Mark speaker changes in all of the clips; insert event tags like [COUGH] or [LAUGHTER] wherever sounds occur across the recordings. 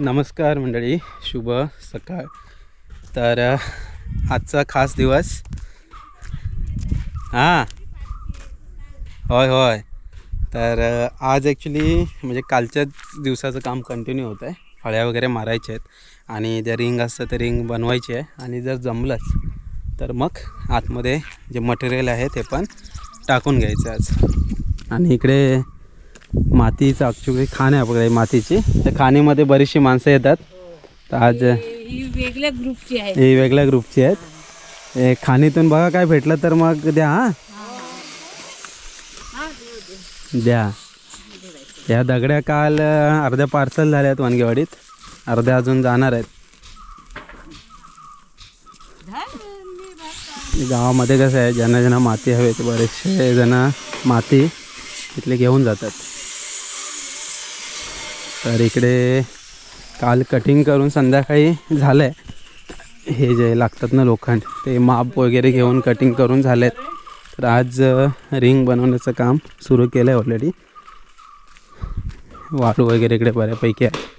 Speaker 1: नमस्कार मंडळी शुभ सकाळ. तर आजचा खास दिवस. हां. होय होय. तर आज ॲक्च्युली म्हणजे कालच्याच दिवसाचं काम कंटिन्यू होतं आहे फळ्या वगैरे मारायच्या आहेत आणि जर रिंग असतं ते रिंग बनवायची आहे आणि जर जमलंच तर मग आतमध्ये जे मटेरियल आहे ते पण टाकून घ्यायचं आज. आणि इकडे मातीचं ॲक्च्युली खाण आहे आपल्याकडे मातीची. त्या खाणीमध्ये बरीचशी माणसं येतात. तर आज
Speaker 2: ही वेगळ्या ग्रुपची आहे
Speaker 1: ही वेगळ्या ग्रुपची आहेत. हे खाणीतून बघा काय भेटलं तर मग द्या हां. द्या. या दगड्या काल अर्ध्या पार्सल झाल्या आहेत वानगेवाडीत. अर्ध्या अजून जाणार आहेत. गावामध्ये कसं आहे ज्यांना ज्यांना माती हवे ते बरेचसे जण माती तिथले घेऊन जातात. तर इकडे काल कटिंग करून संध्याकाळी झालं आहे हे जे लागतात ना लोखंड ते माप वगैरे घेऊन कटिंग करून झालेत. तर आज रिंग बनवण्याचं काम सुरू केलं आहे ऑलरेडी वाळू वगैरे इकडे बऱ्यापैकी आहे.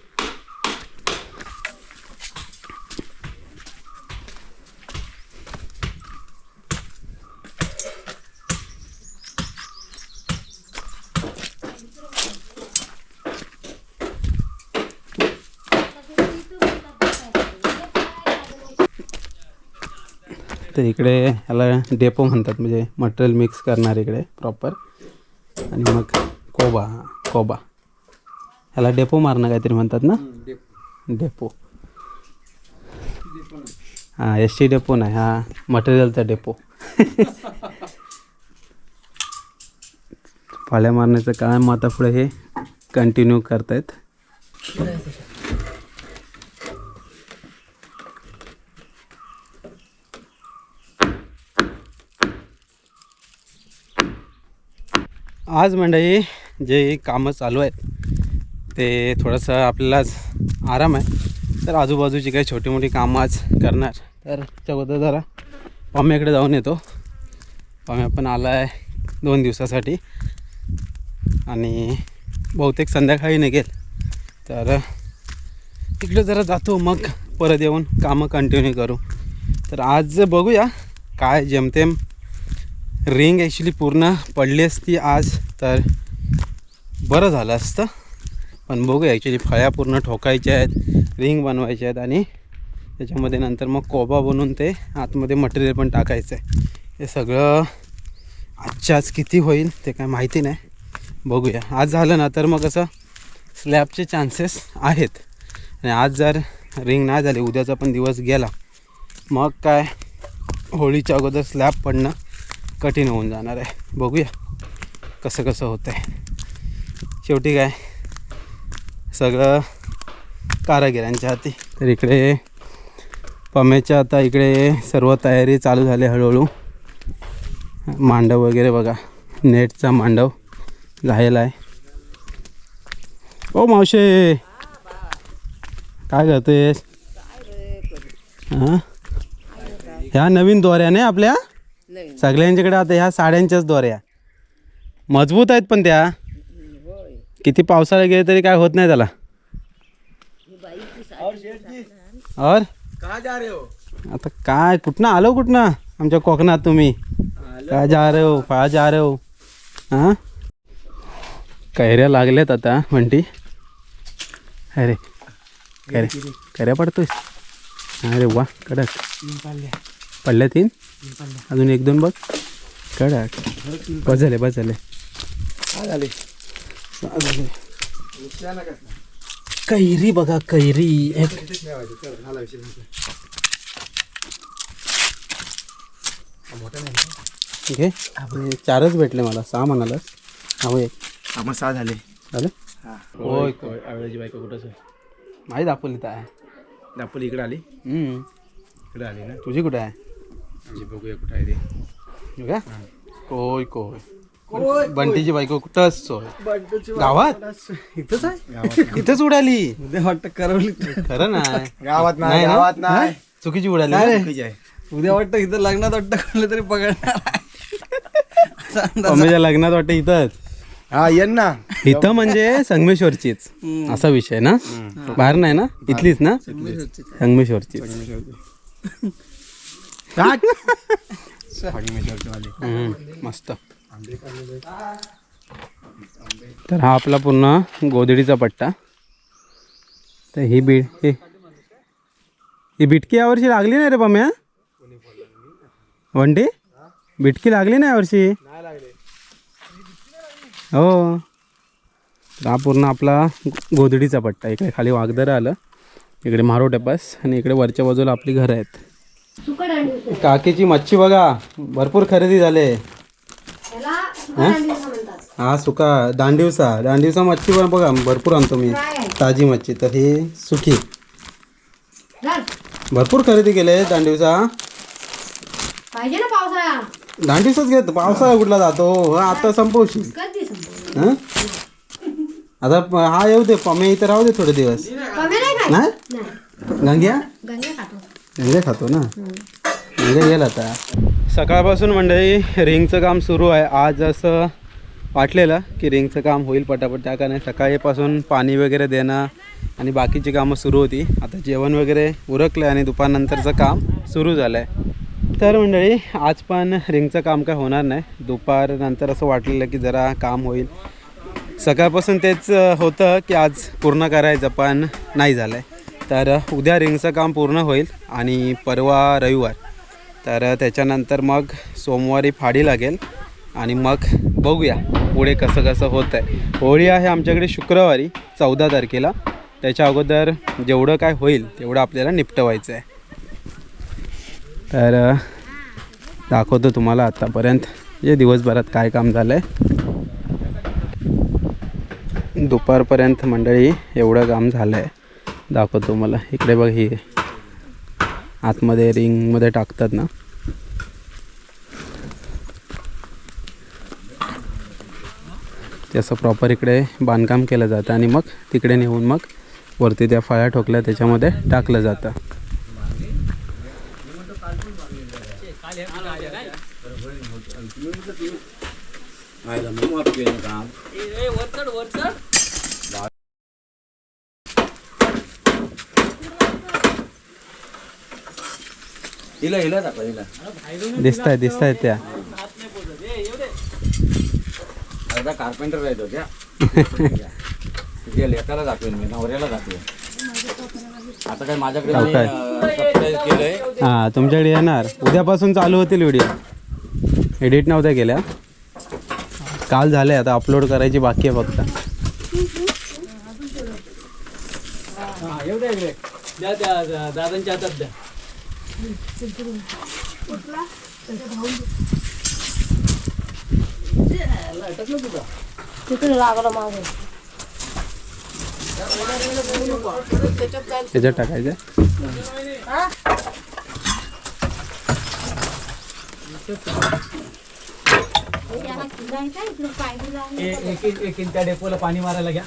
Speaker 1: तर इकडे ह्याला डेपो म्हणतात म्हणजे मटेरियल मिक्स करणार इकडे प्रॉपर आणि मग कोबा हा, कोबा. ह्याला डेपो मारणं काहीतरी म्हणतात ना? डेपो. हां एस टी डेपो नाही हा मटेरियलचा डेपो. [LAUGHS] फळ्या मारण्याचं काम आता पुढे हे कंटिन्यू करतायत. आज मंडळी जे कामं चालू आहेत ते थोडंसं आपल्यालाच आराम आहे. तर आजूबाजूची काही छोटी मोठी कामं आज करणार. तर त्याच्या जरा पाम्याकडे जाऊन येतो. पाम्या पण आला आहे दोन दिवसासाठी. आणि बहुतेक संध्याकाळी निघेल. तर तिकडे जरा जातो मग परत येऊन कामं कंटिन्यू करू. तर आज बघूया काय जेमतेम रिंग ॲक्च्युली पूर्ण पडली असती आज तर बरं झालं असतं. पण बघूया ॲक्च्युली फळ्या पूर्ण ठोकायच्या आहेत रिंग बनवायच्या आहेत आणि त्याच्यामध्ये नंतर मग कोबा बनवून ते आतमध्ये मटेरियल पण टाकायचं आहे. हे सगळं आजच्या आज किती होईल ते काय माहिती नाही. बघूया. आज झालं ना तर मग असं स्लॅबचे चान्सेस आहेत. आणि आज जर रिंग नाही झाली उद्याचा पण दिवस गेला मग काय होळीच्या अगोदर स्लॅब पडणं कठीण होऊन जाणार आहे. बघूया कसं कसं होतं आहे शेवटी काय? सगळं कारागिरांच्या हाती. तर इकडे पम्याच्या आता इकडे सर्व तयारी चालू झाली हळूहळू. मांडव वगैरे बघा. नेटचा मांडव झालेला आहे. ओ मावशे! काय करतेस हां? ह्या नवीन दोऱ्याने आपल्या सगळ्यांच्याकडे आता ह्या साड्यांच्याच दोऱ्या. मजबूत आहेत पण त्या. किती पावसाळा गेले तरी काय होत नाही त्याला. और
Speaker 3: कहा जा रहे हो?
Speaker 1: आता काय कुठनं आलो कुठनं? आमच्या कोकणात तुम्ही. काय जा रे हो? काय जा रे हो? हां? कैऱ्या लागल्यात आता म्हणती अरे कैऱ्या कैऱ्या पडतोय अरे वा कडक. पडल्या तीन? अजून एक दोन बघ. कडक. बस झाले बस झाले.
Speaker 3: काय झाले.
Speaker 1: कैरी बघा कैरी. एक. ठीक आहे हे चारच भेटले मला. सहा म्हणाला हा होय
Speaker 3: आम्हा सहा झाले.
Speaker 1: झालं? होय. आवळ्याची बायको कुठंच आहे माहीत दापोली तर आहे.
Speaker 3: दापोली इकडे आली?
Speaker 1: हम्म.
Speaker 3: इकडे आली ना?
Speaker 1: तुझी कुठं आहे?
Speaker 3: म्हणजे बघूया कुठं आहे ते.
Speaker 1: हो. कोय कोय बंटीची बायको कुठंच सोय. गावात?
Speaker 3: इथंच आहे?
Speaker 1: इथंच उडाली.
Speaker 3: उद्या वाटतं करवली.
Speaker 1: खरं नाही.
Speaker 3: गावात
Speaker 1: नाही ना?
Speaker 3: गावात नाही.
Speaker 1: चुकीची उडाली ना?
Speaker 4: उद्या वाटतं इथं लग्नात वाटतं कोणलं तरी पकडणार
Speaker 1: लग्नात वाटतं इथंच.
Speaker 3: हा ये ना.
Speaker 1: इथं म्हणजे संगमेश्वरचीच. असा विषय ना? बाहेर नाही ना? इथलीच ना? संगमेश्वरचीच हम्म, मस्त. तर हा आपला पूर्ण गोदडीचा पट्टा. तर ही बीड हे ही बिटकी यावर्षी लागली नाही रे पम्या? वंटी बिटकी लागली नाही यावर्षी हो. हा पूर्ण आपला गोदडीचा पट्टा. इकडे खाली वागदरं आलं. इकडे मारो आणि इकडे वरच्या बाजूला आपली घरं आहेत. काकीची मच्छी बघा. भरपूर खरेदी झाले. हं? हा सुका दांडिवसा. दांडिवसा मच्छी पण बघा भरपूर आणतो मी. ताजी मच्छी. तर ही सुकी भरपूर खरेदी केले दांडिवसा.
Speaker 4: पाहिजे ना पावसाळा.
Speaker 1: दांडिवसाच घेत. पावसाळा कुठला जातो? आता? हं? आता हा येऊ दे. पमे इथं राहू दे थोडे दिवस.
Speaker 4: नाही
Speaker 1: गंग्या
Speaker 4: म्हणजे खातो
Speaker 1: ना. गंगे गेला आता. सकाळपासून मंडळी रिंगचं काम सुरू आहे. आज असं वाटलेलं की रिंगचं काम होईल पटापट. त्या कारण सकाळीपासून पाणी वगैरे देणं आणि बाकीची कामं सुरू होती. आता जेवण वगैरे उरकलं आणि दुपारनंतरचं काम सुरू झालं आहे तर मंडळी आज पण रिंगचं काम काय होणार नाही. दुपारनंतर असं वाटलेलं की जरा काम होईल. सकाळपासून तेच होतं की आज पूर्ण करायचं पण नाही झालं आहे तर उद्या रिंगचं काम पूर्ण होईल आणि परवा रविवार. तर त्याच्यानंतर मग सोमवारी फाडी लागेल आणि मग बघूया पुढे कसं कसं होतं आहे होळी आहे आमच्याकडे शुक्रवारी चौदा तारखेला. त्याच्या अगोदर जेवढं काय होईल तेवढं आपल्याला निपटवायचं आहे तर दाखवतो तुम्हाला आत्तापर्यंत जे दिवसभरात काय काम झालं आहे दुपारपर्यंत मंडळी एवढं काम झालं आहे दाखवतो मला इकडे बघ ही. आतमध्ये रिंगमध्ये टाकतात ना. ते असं प्रॉपर इकडे बांधकाम केलं जातं आणि मग तिकडे नेऊन मग वरती त्या फळ्या ठोकल्या त्याच्यामध्ये टाकलं जातं.
Speaker 3: हिला हिला दाखवा हिला.
Speaker 1: दिसत आहे दिसत आहेत त्या.
Speaker 3: अर्धा कार्पेंटर राहतो त्या. गेले एकाला दाखवेन मी नवऱ्याला दाखवेन. आता काय माझ्याकडे
Speaker 1: हो
Speaker 3: मी,
Speaker 1: काय?
Speaker 3: अं, सबस्क्राईब केलंय.
Speaker 1: हां तुमच्याकडे येणार. उद्यापासून चालू होतील व्हिडिओ एडिट नव्हत्या केल्या. काल झाले आता अपलोड करायची बाकी आहे फक्त.
Speaker 4: तिकडे लागलं माझं
Speaker 1: त्याच्यात टाकायचं
Speaker 4: याला जायचं इकडे पाहिजे जायचं.
Speaker 3: त्या डेपोला पाणी मारायला घ्या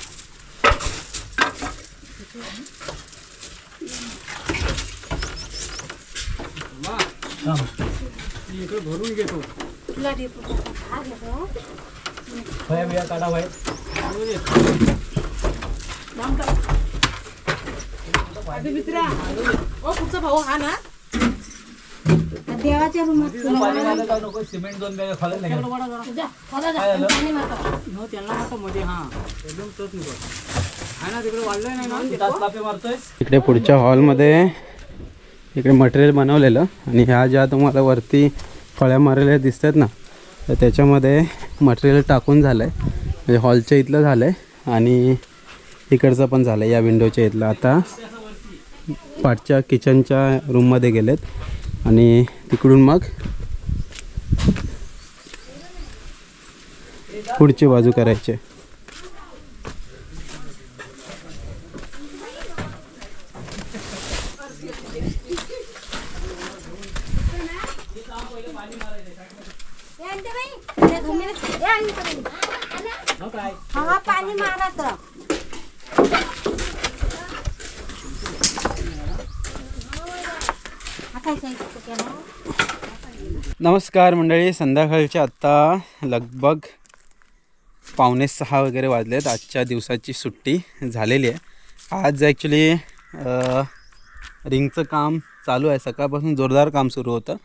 Speaker 4: तुला डेपो घेतो.
Speaker 3: भया बिया काढा बाहेर
Speaker 4: देवाच्या रूमात
Speaker 3: पाणी मारायला जाऊ नको सिमेंट दोन बॅगा खाली घ्या
Speaker 4: जा, खोला जा, पाणी मारतो.
Speaker 3: तास कापे मारतोय
Speaker 1: इकडे पुढच्या हॉलमध्ये इकडे मटेरियल बनवलेलं. आणि ह्या ज्या तुम्हाला वरती फळ्या मारलेल्या दिसतात ना तर त्याच्यामध्ये मटेरियल टाकून झालं आहे म्हणजे हॉलच्या इथलं झालं आहे आणि इकडचं पण झालं आहे या विंडोच्या इथलं. आता पाठच्या किचनच्या रूममध्ये गेलेत. आणि तिकडून मग पुढची बाजू करायची आहे.
Speaker 4: ए, अंतेबाई, ते हा पाणी मारा तर.
Speaker 1: नमस्कार मंडळी संध्याकाळचे आत्ता लगभग पावणे सहा वगैरे वाजले आहेत आजच्या दिवसाची सुट्टी झालेली आहे. आज ॲक्च्युली रिंगचं काम चालू आहे. सकाळपासून जोरदार काम सुरू होतं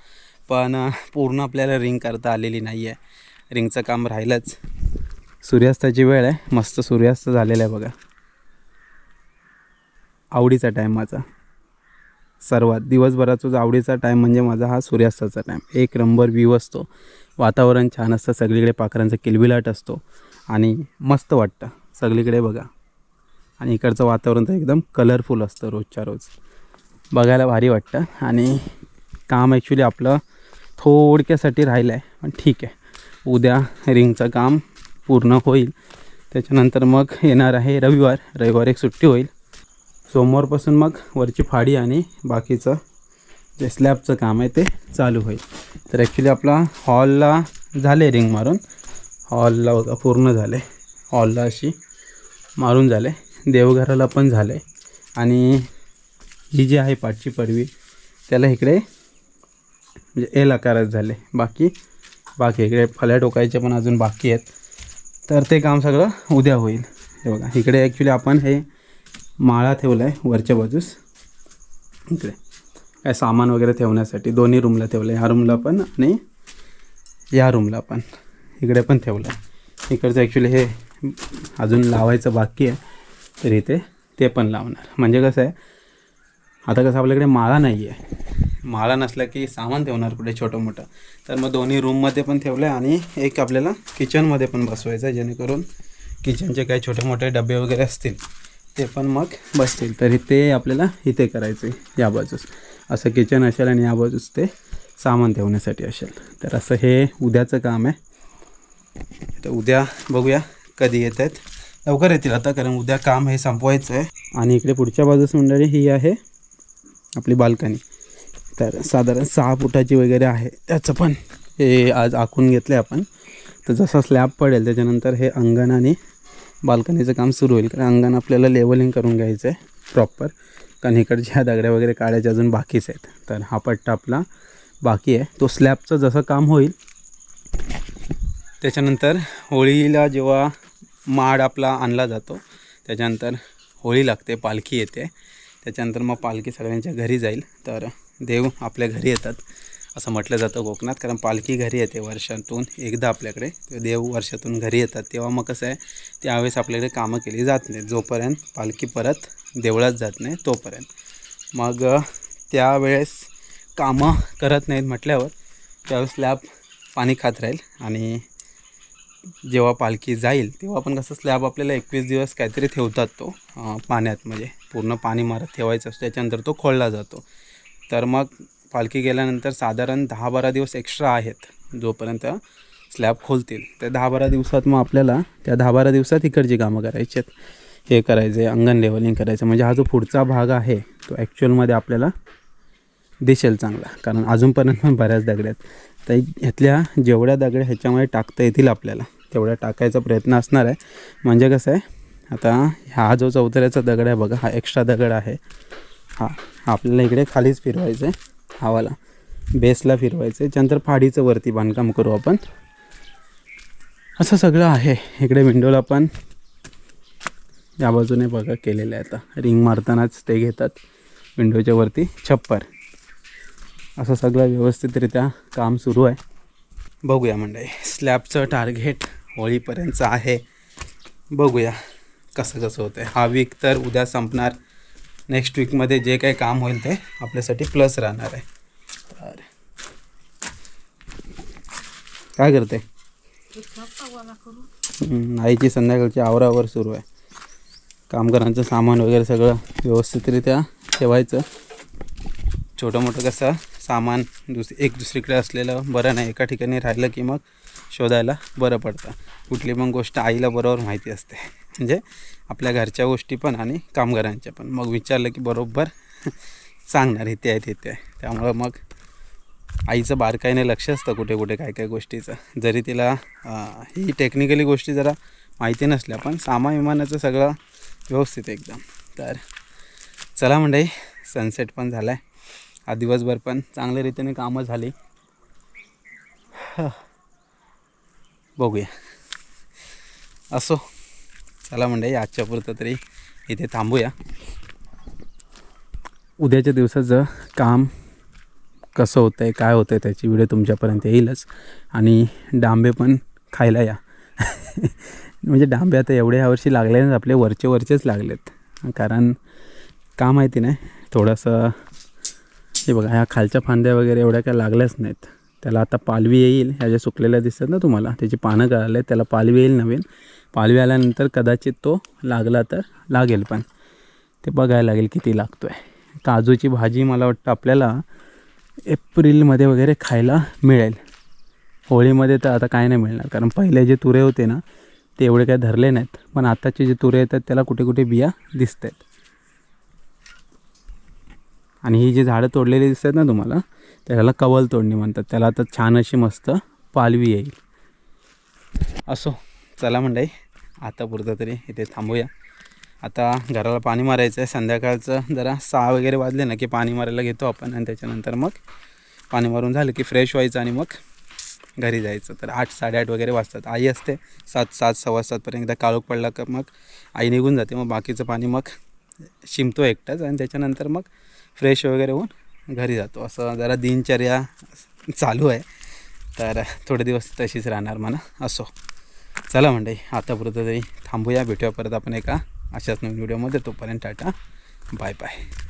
Speaker 1: पण पूर्ण आपल्याला रिंग करता आलेली नाही आहे रिंगचं काम राहिलंच. सूर्यास्ताची वेळ आहे. मस्त सूर्यास्त झालेला आहे बघा. आवडीचा टाईम माझा. सर्वात दिवसभराचा जो आवडीचा टाईम म्हणजे माझा हा सूर्यास्ताचा टाईम एक नंबर व्ह्यू असतो. वातावरण छान असतं. सगळीकडे पाखरांचा किलबिलाट असतो. आणि मस्त वाटतं. सगळीकडे बघा. आणि इकडचं वातावरण तर एकदम कलरफुल असतं रोजच्या रोज. बघायला भारी वाटतं. आणि काम ॲक्च्युली आपलं थोडक्यासाठी राहिलं आहे पण ठीक आहे. उद्या रिंगचं काम पूर्ण होईल. त्याच्यानंतर मग येणार आहे रविवार. रविवार एक सुट्टी होईल. सोमवारपासून मग वरची फाडी आणि बाकीचं जे स्लॅबचं काम आहे ते चालू होईल. तर ॲक्च्युली आपला हॉलला झाले रिंग मारून. हॉलला बघा पूर्ण झाले. हॉलला अशी मारून झाले. देवघराला पण झाले. आणि ही जी आहे पाठची पडवी त्याला इकडे म्हणजे एल आकारात झाले. बाकी बाकी इकडे फल्या टोकायचे पण अजून बाकी आहेत. तर ते काम सगळं उद्या होईल. हे बघा इकडे ॲक्च्युली आपण हे माळा ठेवला आहे वरच्या बाजूस. इकडे. काय सामान वगैरे ठेवण्यासाठी दोन्ही रूमला ठेवलं आहे ह्या रूमला पण आणि या रूमला पण. इकडे पण ठेवलं आहे इकडचं ॲक्च्युली हे अजून लावायचं बाकी आहे. तर इथे ते पण लावणार. म्हणजे कसं आहे आता कसं आपल्याकडे माळा नाही आहे माळा नसला की सामान ठेवणार कुठे छोटं मोठं. तर मग दोन्ही रूममध्ये पण ठेवलं आहे आणि एक आपल्याला किचनमध्ये पण बसवायचं आहे जेणेकरून किचनचे काही छोटे मोठे डबे वगैरे असतील ते पण मग बसतील. तरी ते आपल्याला इथे करायचं आहे या बाजूस. असं किचन असेल आणि या बाजूस ते सामान ठेवण्यासाठी असेल. तर असं हे उद्याचं काम आहे. तर उद्या बघूया कधी येत आहेत लवकर येतील आता कारण उद्या काम हे संपवायचं आहे. आणि इकडे पुढच्या बाजूस मंडळी ही आहे आपली बाल्कनी. तर साधारण सहा फुटाची वगैरे आहे. त्याचं पण हे आज आखून घेतलं आहे आपण. तर जसा स्लॅब पडेल त्याच्यानंतर हे अंगण आणि बाल्कनीचं काम सुरू होईल. कारण अंगण आपल्याला लेवलिंग करून घ्यायचं आहे प्रॉपर कारण इकडच्या ह्या दगड्या वगैरे काढायच्या अजून बाकीच आहेत. तर हा पट्टा आपला बाकी आहे. तो स्लॅबचं जसं काम होईल त्याच्यानंतर होळीला जेव्हा माड आपला आणला जातो त्याच्यानंतर होळी लागते पालखी येते. त्याच्यानंतर मग पालखी सगळ्यांच्या घरी जाईल. तर देव आपल्या घरी येतात असं म्हटलं जातं कोकणात कारण पालखी घरी येते वर्षातून एकदा आपल्याकडे. देव वर्षातून घरी येतात. तेव्हा मग कसं आहे त्यावेळेस आपल्याकडे कामं केली जात नाही जोपर्यंत पालखी परत देवळात जात नाही तोपर्यंत. मग त्यावेळेस कामं करत नाहीत म्हटल्यावर त्यावेळेस स्लॅब पाणी खात राहील. आणि जेव्हा पालखी जाईल तेव्हा पण कसं स्लॅब आपल्याला एकवीस दिवस काहीतरी ठेवतात तो पाण्यात. म्हणजे पूर्ण पाणी मारत ठेवायचं असतं. त्याच्यानंतर तो खोलला जातो. तर मग पालखी गेल्यानंतर साधारण दहा बारा दिवस एक्स्ट्रा आहेत जोपर्यंत स्लॅब खोलतील. त्या दहा बारा दिवसात मग आपल्याला त्या दहा बारा दिवसात इकडची कामं करायची आहेत. हे करायचं आहे अंगण लेवलिंग करायचं म्हणजे हा जो पुढचा भाग आहे तो ॲक्च्युअलमध्ये आपल्याला दिसेल चांगला. कारण अजूनपर्यंत पण बऱ्याच दगड्या आहेत. तर ह्यातल्या जेवढ्या दगड्या ह्याच्यामध्ये टाकता येतील आपल्याला तेवढ्या टाकायचा प्रयत्न असणार आहे. म्हणजे कसं आहे आता हा जो चौथऱ्याचा दगड आहे बघा हा एक्स्ट्रा दगड आहे. हा आपल्याला इकडे खालीच फिरवायचं आहे हावाला. बेसला फिरवायचं आहे. त्यानंतर फाडीचं वरती बांधकाम करू आपण. असं सगळं आहे. इकडे विंडोला पण. या बाजूने बघा केलेलं आहे आता. रिंग मारतानाच ते घेतात. विंडोच्या वरती छप्पर. असं सगळं व्यवस्थितरित्या काम सुरू आहे. बघूया म्हणजे स्लॅबचं टार्गेट होळीपर्यंतचं आहे. बघूया कसं कसं होतं आहे हा वीक तर उद्या संपणार. नेक्स्ट वीकमध्ये जे काही काम होईल ते आपल्यासाठी प्लस राहणार आहे. तर काय करते? आईची संध्याकाळची आवरावर सुरू आहे. कामगारांचं सामान वगैरे सगळं व्यवस्थितरित्या ठेवायचं. छोटं मोठं कसं सामान दुस एक दुसरीकडे असलेलं बरं नाही. एका ठिकाणी राहिलं की मग शोधायला बरं पडतं. कुठली पण गोष्ट आईला बरोबर माहिती असते. म्हणजे आपल्या घरच्या गोष्टी पण आणि कामगारांच्या पण. मग विचारलं की बरोबर [LAUGHS] सांगणार इथे आहे तिथे आहे. त्यामुळं मग आईचं बारकाईने लक्ष असतं कुठे कुठे काय काय गोष्टीचं. जरी तिला ही टेक्निकली गोष्टी जरा माहिती नसल्या पण सामा विमानाचं सगळं व्यवस्थित एकदम. तर चला म्हणजे सनसेट पण झाला आहे हा दिवसभर पण चांगल्या रीतीने कामं झाली. बघूया. असो. चला म्हणजे आजच्या पुरतं तरी इथे थांबूया. उद्याच्या दिवसाचं काम कसं होतं आहे काय होतं आहे त्याची व्हिडिओ तुमच्यापर्यंत येईलच. आणि डांबे पण खायला या. म्हणजे डांबे आता एवढे ह्यावर्षी लागले नाहीत आपले वरचे वरचेच लागलेत. कारण का माहिती नाही थोडंसं हे बघा ह्या खालच्या फांद्या वगैरे एवढ्या काय लागल्याच नाहीत. त्याला आता पालवी येईल. ह्या ज्या सुकलेल्या दिसतात ना तुम्हाला त्याची पानं गळाले त्याला पालवी येईल नवीन. पालवी आल्यानंतर कदाचित तो लागला तर लागेल पण. ते बघायला लागेल किती लागतो आहे काजूची भाजी मला वाटतं आपल्याला एप्रिलमध्ये वगैरे खायला मिळेल. होळीमध्ये तर आता काय नाही मिळणार कारण पहिले जे तुरे होते ना ते एवढे काय धरले नाहीत. पण आताचे जे तुरे येतात त्याला कुठे कुठे बिया दिसत आहेत आणि ही जी झाडं तोडलेली दिसतात ना तुम्हाला त्याला कवल तोडणी म्हणतात. त्याला आता छान अशी मस्त पालवी येईल. असो चला मंडळी आता पुरतं तरी इथे थांबूया. आता घराला पाणी मारायचं आहे संध्याकाळचं जरा सहा वगैरे वाजले ना की पाणी मारायला घेतो आपण आणि त्याच्यानंतर मग पाणी मारून झालं की फ्रेश व्हायचं आणि मग घरी जायचं. तर आठ साडेआठ वगैरे वाजतात. आई असते. सात सात सव्वा सातपर्यंत एकदा काळोख पडला का मग आई निघून जाते. मग बाकीचं पाणी मग शिंपतो एकटाच आणि त्याच्यानंतर मग फ्रेश वगैरे होऊन घरी जातो. असं जरा दिनचर्या चालू आहे. तर थोडे दिवस तशीच राहणार म्हणा. असो. चला म्हणजे आतापुरतं तरी थांबूया भेटूया परत आपण एका अशाच नवीन व्हिडिओमध्ये. तोपर्यंत टाटा. Bye bye.